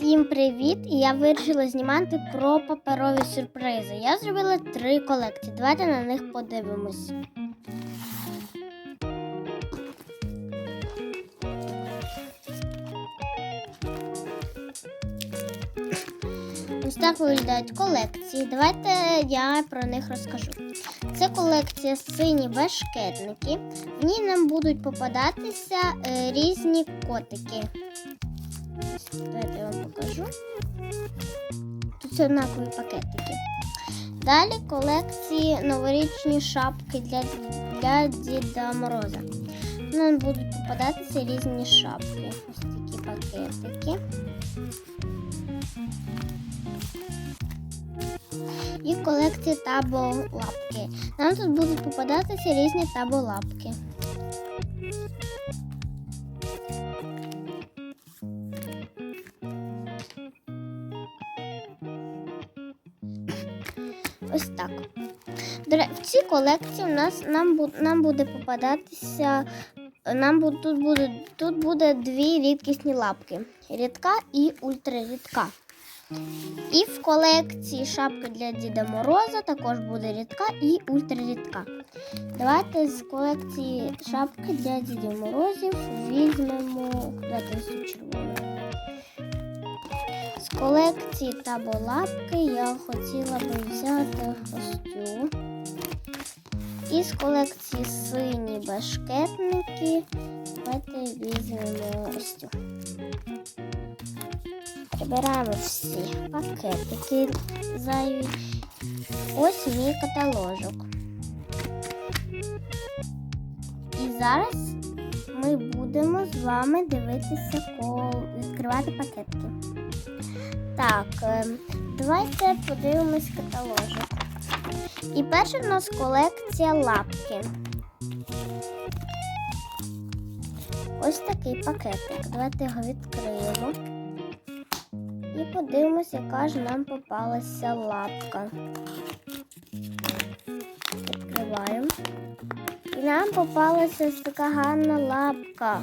Всім привіт! І я вирішила знімати про паперові сюрпризи. Я зробила три колекції. Давайте на них подивимось. Ось так виглядають колекції. Давайте я про них розкажу. Це колекція сині бешкетники. В ній нам будуть попадатися е, різні котики. Давайте я вам покажу. Тут однакові пакетики. Далі колекції новорічні шапки для, для Діда Мороза. Нам будуть попадатися різні шапки. Ось такі пакетики. І колекції таболапки. Нам тут будуть попадатися різні таболапки. Ось так. В цій колекції у нас нам, нам буде попадатися. Нам тут буде, тут буде дві рідкісні лапки: рідка і ультрарідка. І в колекції шапки для Діда Мороза також буде рідка і ультрарідка. Давайте з колекції шапки для Дідів Морозів візьмемо червону. З колекції таболапки я хотіла би взяти цю. І з колекції сині башкетники давайте візьмемо ось. Прибираємо всі пакетики зайві. Ось мій каталожок. І зараз ми будемо з вами дивитися кол... відкривати пакетики. Так, ем, давайте подивимось каталожок. І перша в нас колекція лапки. Ось такий пакетик. Давайте його відкриємо. І подивимось, яка ж нам попалася лапка. Відкриваємо. І нам попалася ось така гарна лапка.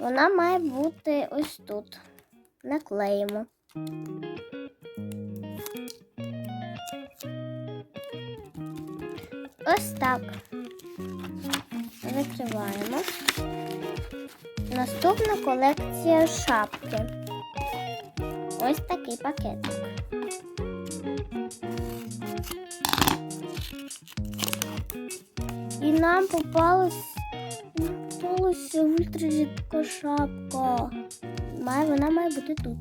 Вона має бути ось тут. Наклеїмо. Ось так. Закриваємо. Наступна колекція шапки. Ось такий пакетик. І нам попалась, попалася шапка. Має, вона має бути тут.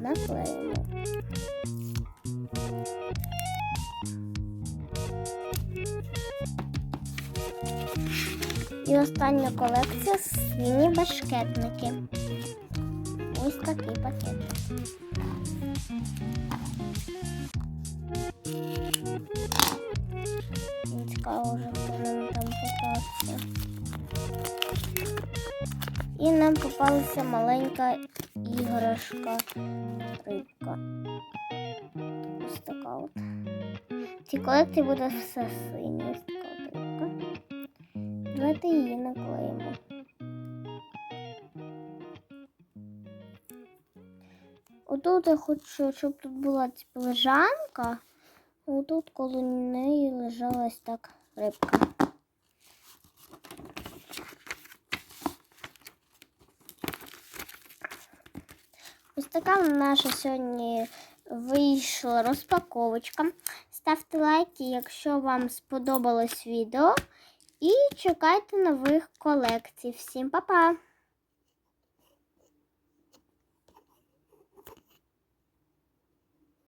Наклеїмо. І остання колекція сині башкетники. Ось такий пакет. Цікаво вже, І нам попалася маленька іграшка рибка. Ось така от. В цій колекції буде все синє. Ось така рибка. Давайте її наклеїмо. Отут я хочу, щоб тут була лежанка. Отут коло неї лежала ось так рибка. Ось така наша сьогодні вийшла розпаковочка. Ставте лайки, якщо вам сподобалось відео. І чекайте нових колекцій. Всім па-па!